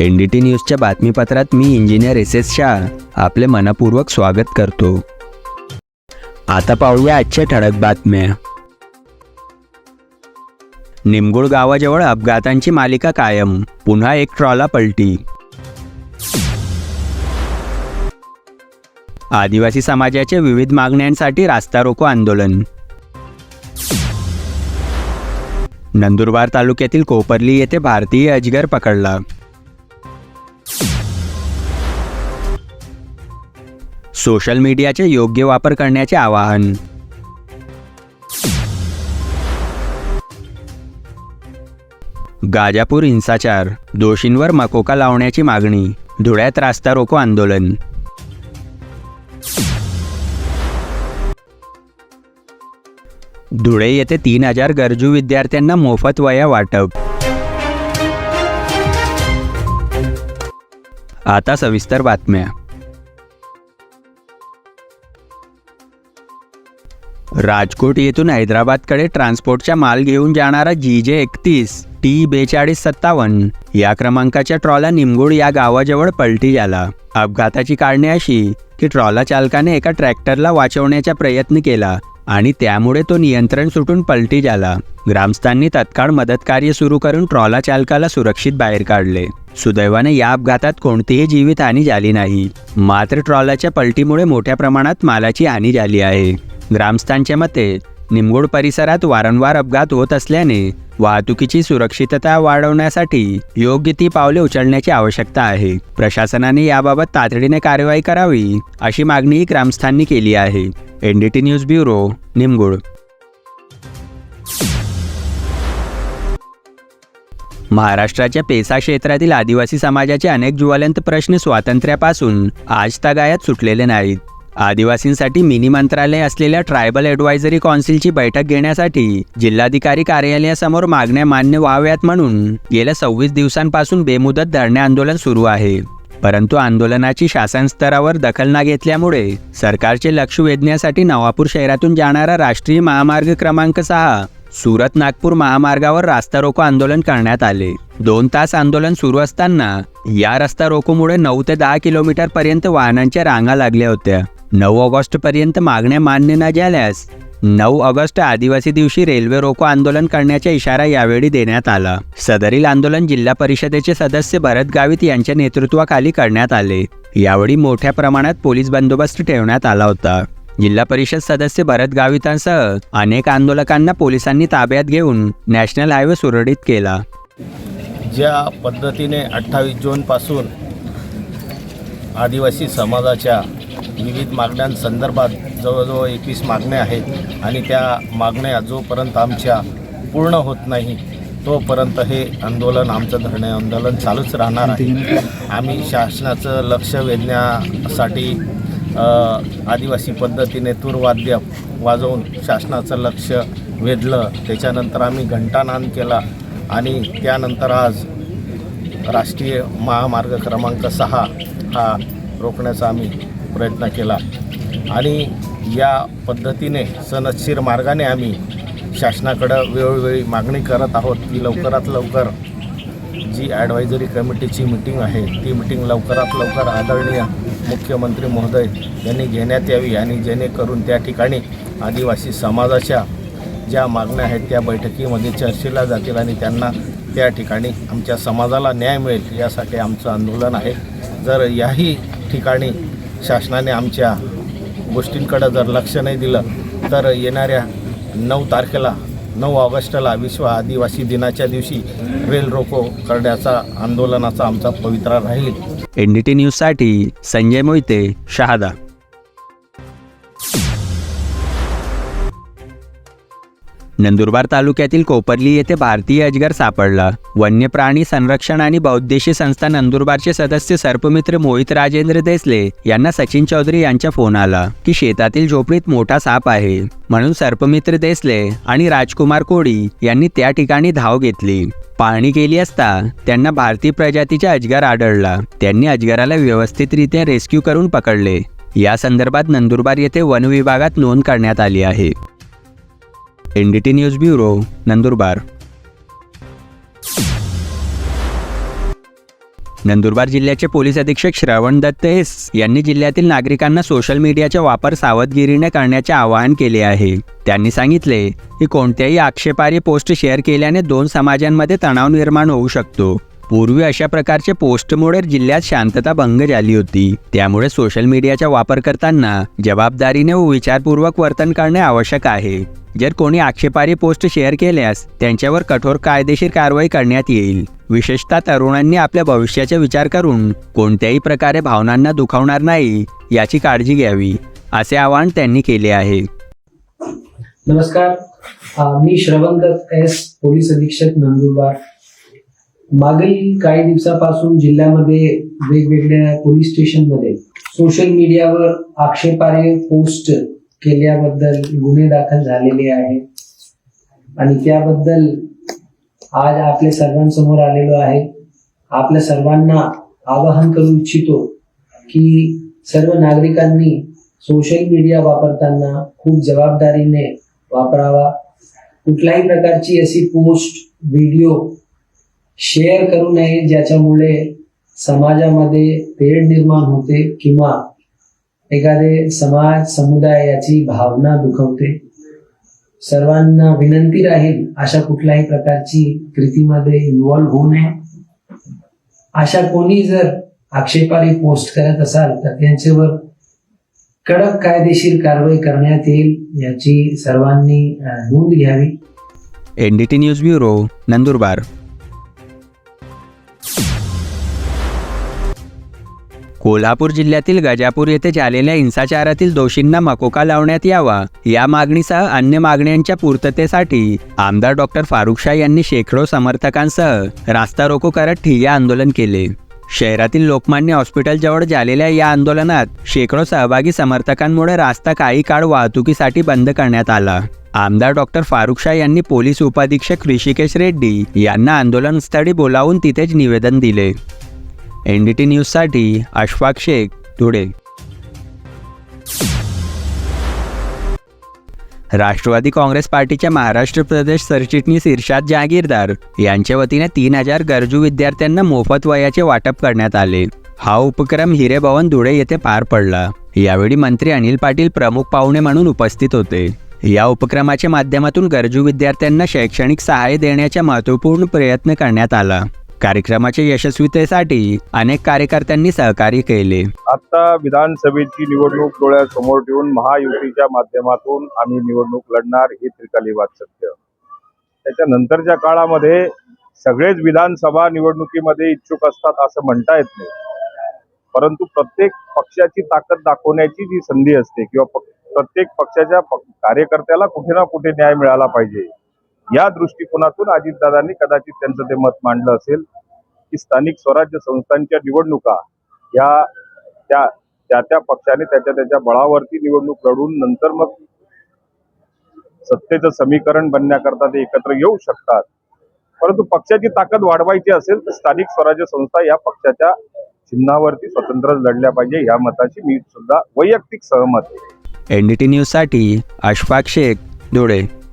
N D T न्यूजच्या बातमीपत्रात मी इंजिनियर एस एस शाह. आपले मनपूर्वक स्वागत करतो. आता पाहूया आजच्या ठळक बातम्या. निमगुळ गावाजवळ अपघातांची मालिका कायम. पुन्हा एक ट्रॉला पलटी. आदिवासी समाजाच्या विविध मागण्यांसाठी रास्ता रोको आंदोलन. नंदुरबार तालुक्यातील कोपरली येथे भारतीय अजगर पकडला. सोशल मीडियाचे योग्य वापर करण्याचे आवाहन. गाजापूर हिंसाचार दोषींवर मकोका लावण्याची मागणी धुळ्यात रास्ता रोको आंदोलन. धुळे येथे तीन हजार गरजू विद्यार्थ्यांना मोफत वया वाटप. आता सविस्तर बातम्या. राजकोट येथून हैदराबादकडे ट्रान्सपोर्टचा माल घेऊन जाणारा जी जे एकतीस टी बेचाळीस सत्तावन्न या क्रमांकाच्या ट्रॉला निमगुड या गावाजवळ पलटी झाला. अपघाताची कारणे अशी की ट्रॉला चालकाने एका ट्रॅक्टरला वाचवण्याचा प्रयत्न केला आणि त्यामुळे तो नियंत्रण सुटून पलटी झाला. ग्रामस्थांनी तत्काळ मदतकार्य सुरू करून ट्रॉला चालकाला सुरक्षित बाहेर काढले. सुदैवाने या अपघातात कोणतीही जीवितहानी झाली नाही. मात्र ट्रॉलाच्या पलटीमुळे मोठ्या प्रमाणात मालाची हानी झाली आहे. ग्रामस्थांच्या मते निमगोड परिसरात वारंवार अपघात होत असल्याने वाहतुकीची सुरक्षितता वाढवण्यासाठी योग्य ती पावले उचलण्याची आवश्यकता आहे. प्रशासनाने याबाबत तातडीने कारवाई करावी अशी मागणीही ग्रामस्थांनी केली आहे. NDT news bureau Nimgud. महाराष्ट्राच्या पेसा क्षेत्रातील आदिवासी समाजाचे अनेक ज्वलंत प्रश्न स्वातंत्र्यापासून आज तगायत सुटलेले नाहीत. आदिवासींसाठी मिनी मंत्रालय असलेल्या ट्रायबल ॲडवायझरी कौन्सिलची बैठक घेण्यासाठी जिल्हाधिकारी कार्यालयासमोर मागण्या मान्य व्हाव्यात म्हणून गेल्या सव्वीस दिवसांपासून बेमुदत धरणे आंदोलन सुरू आहे. परंतु आंदोलनाची शासन स्तरावर दखल न घेतल्यामुळे सरकारचे लक्ष वेधण्यासाठी नवापूर शहरातून जाणारा राष्ट्रीय महामार्ग क्रमांक सहा सुरत नागपूर महामार्गावर रास्ता रोको आंदोलन करण्यात आले. दोन तास आंदोलन सुरू असताना या रस्ता रोकोमुळे नऊ ते दहा किलोमीटर पर्यंत वाहनांच्या रांगा लागल्या होत्या. नऊ ऑगस्टपर्यंत मागण्या मान्य न झाल्यास नऊ ऑगस्ट आदिवासी दिवशी रेल्वे रोको आंदोलन करण्याचा इशारा यावेळी देण्यात आला. सदरील आंदोलन जिल्हा परिषदेचे सदस्य भरत गावित यांच्या नेतृत्वाखाली करण्यात आले. यावेळी मोठ्या प्रमाणात पोलीस बंदोबस्त ठेवण्यात आला होता. जिल्हा परिषद सदस्य भरत गावितांसह अनेक आंदोलकांना पोलिसांनी ताब्यात घेऊन नॅशनल हायवे सुरळीत केला. ज्या पद्धतीने अठ्ठावीस जूनपासून आदिवासी समाजाच्या विविध मागण्यांसंदर्भात जवळजवळ एकवीस मागण्या आहेत आणि त्या मागण्या जोपर्यंत आमच्या पूर्ण होत नाही तोपर्यंत हे आंदोलन आमचं धरणे आंदोलन चालूच राहणार आहे. आम्ही शासनाचं लक्ष वेधण्यासाठी आदिवासी पद्धतीने तूरवाद्य वाजवून शासनाचं लक्ष वेधलं. त्याच्यानंतर आम्ही घंटानाद केला आणि त्यानंतर आज राष्ट्रीय महामार्ग क्रमांक सहा हा रोखण्याचा आम्ही प्रयत्न केला. आणि या पद्धतीने सनदशीर मार्गाने आम्ही शासनाकडं वेळोवेळी मागणी करत आहोत की लवकरात लवकर जी ॲडवायझरी कमिटीची मिटिंग आहे ती मिटिंग लवकरात लवकर आदरणीय मुख्यमंत्री महोदय यांनी घेण्यात यावी आणि जेणेकरून त्या ठिकाणी आदिवासी समाजाच्या ज्या मागण्या आहेत त्या बैठकीमध्ये चर्चेला जातील आणि त्यांना त्या ठिकाणी आमच्या समाजाला न्याय मिळेल यासाठी आमचं आंदोलन आहे. जर याही ठिकाणी शासनाने आमच्या गोष्टींकडं जर लक्ष नाही दिलं तर येणाऱ्या नऊ तारखेला नऊ ऑगस्टला विश्व आदिवासी दिनाच्या दिवशी रेल रोको करण्याचा आंदोलनाचा आमचा पवित्रा राहील. एन डी टी न्यूजसाठी संजय मोहिते शहादा. नंदुरबार तालुक्यातील कोपरली येथे भारतीय अजगर सापडला. वन्य प्राणी संरक्षण आणि बौद्देशी संस्था नंदुरबारचे सदस्य सर्पमित्र मोहित राजेंद्र देसले यांना सचिन चौधरी यांचा फोन आला की शेतातील झोपडीत मोठा साप आहे. म्हणून सर्पमित्र देसले आणि राजकुमार कोळी यांनी त्या ठिकाणी धाव घेतली. पाहणी केली असता त्यांना भारतीय प्रजातीचा अजगर आढळला. त्यांनी अजगराला व्यवस्थितरित्या रेस्क्यू करून पकडले. या संदर्भात नंदुरबार येथे वन विभागात नोंद करण्यात आली आहे. N D T news bureau Nandurbar. Nandurbar जिल्ह्याचे पोलीस अधीक्षक श्रवण दत्त एस यांनी जिल्ह्यातील नागरिकांना सोशल मीडियाचा वापर सावधगिरीने करण्याचे आवाहन केले आहे. त्यांनी सांगितले की कोणत्याही आक्षेपार्ह पोस्ट शेअर केल्याने दोन समाजांमध्ये तणाव निर्माण होऊ शकतो. पूर्वी अशा प्रकारचे पोस्टमुळे जिल्ह्यात शांतता भंग झाली होती. त्यामुळे सोशल मीडियाचा वापर करताना जबाबदारीने व विचारपूर्वक वर्तन करणे आवश्यक आहे. जर कोणी आक्षेपारी पोस्ट शेअर केल्यास त्यांच्यावर कठोर कायदेशीर कारवाई करण्यात येईल. विशेषतः तरुणांनी आपल्या भविष्याचा विचार करून कोणत्याही प्रकारे भावनांना दुखावणार नाही याची काळजी घ्यावी असे आवाहन त्यांनी केले आहे. नमस्कार. मी श्रवण दत्त एस पोलीस अधीक्षक नंदुरबार. मागील काही दिवसापासून जिल्ह्यामध्ये वेगवेगळ्या पोलीस स्टेशनमध्ये सोशल मीडियावर आक्षेपार्ह पोस्ट केल्याबद्दल गुन्हे दाखल झालेले आहेत. आणि त्याबद्दल आज आपल्या सर्वांसमोर आलेलो आहे. आपल्या सर्वांना आवाहन करू इच्छितो की सर्व नागरिकांनी सोशल मीडिया वापरताना खूप जबाबदारीने वापरावा. कुठल्याही प्रकारची अशी पोस्ट व्हिडिओ शेअर करू नये ज्याच्यामुळे समाजामध्ये तेढ निर्माण होते किंवा एखादे समाज समुदाय याची भावना दुखवते. सर्वांना विनंती राहील अशा कुठल्याही प्रकारची कृतीमध्ये इन्व्हॉल्व्ह होऊ नये. अशा कोणी जर आक्षेपारी पोस्ट करत असाल तर त्यांच्यावर कडक कायदेशीर कारवाई करण्यात येईल याची सर्वांनी नोंद घ्यावी. NDT news bureau Nandurbar. Kolhapur जिल्ह्यातील गजापूर येथे झालेल्या हिंसाचारातील दोषींना मकोका लावण्यात यावा या मागणीसह अन्य मागण्यांच्या पूर्ततेसाठी आमदार डॉक्टर फारुख शाह यांनी शेकडो समर्थकांसह रास्ता रोको करत ठिय्या आंदोलन केले. शहरातील लोकमान्य हॉस्पिटलजवळ झालेल्या या आंदोलनात शेकडो सहभागी समर्थकांमुळे रास्ता काही काळ वाहतुकीसाठी बंद करण्यात आला. आमदार डॉक्टर फारुख शाह यांनी पोलीस उपाधीक्षक ऋषिकेश रेड्डी यांना आंदोलनस्थळी बोलावून तिथेच निवेदन दिले. एन डी टी न्यूजसाठी अशफाक शेख धुळे. राष्ट्रवादी काँग्रेस पार्टीच्या महाराष्ट्र प्रदेश सरचिटणीस इर्शाद जहागीरदार यांच्या वतीने तीन हजार गरजू विद्यार्थ्यांना मोफत वयाचे वाटप करण्यात आले. हा उपक्रम हिरेभवन धुळे येथे पार पडला. यावेळी मंत्री अनिल पाटील प्रमुख पाहुणे म्हणून उपस्थित होते. या उपक्रमाच्या माध्यमातून गरजू विद्यार्थ्यांना शैक्षणिक सहाय्य देण्याचा महत्त्वपूर्ण प्रयत्न करण्यात आला. कार्यक्रमाच्या यशस्वीतेसाठी अनेक कार्यकर्त्यांनी सहकार्य केले. आता विधानसभेची निवडणूक डोळ्यासमोर ठेवून महायुतीच्या माध्यमातून आम्ही निवडणूक लढणार हे त्रिकालीवाद सत्य. त्याच्यानंतरच्या काळामध्ये सगळेच विधानसभा निवडणुकीमध्ये इच्छुक असतात असं म्हणता येत नाही. परंतु प्रत्येक पक्षाची ताकद दाखवण्याची जी संधी असते किंवा प्रत्येक पक्षाच्या कार्यकर्त्याला कुठे ना कुठे न्याय मिळाला पाहिजे. या दृष्टिकोनातून अजितदादांनी कदाचित त्यांचं ते मत मांडलं असेल की स्थानिक स्वराज्य संस्थांच्या निवडणुका या त्या त्या त्या पक्षाने त्याच्या त्याच्या बळावरती निवडणूक लढून नंतर मग सत्तेचं समीकरण बनण्याकरता ते एकत्र येऊ शकतात. परंतु पक्षाची ताकद वाढवायची असेल तर स्थानिक स्वराज्य संस्था या पक्षाच्या चिन्हावरती स्वतंत्र लढल्या पाहिजे या मताची मी सुद्धा वैयक्तिक सहमत आहे. N D Ashfaq Shaikh Dhule.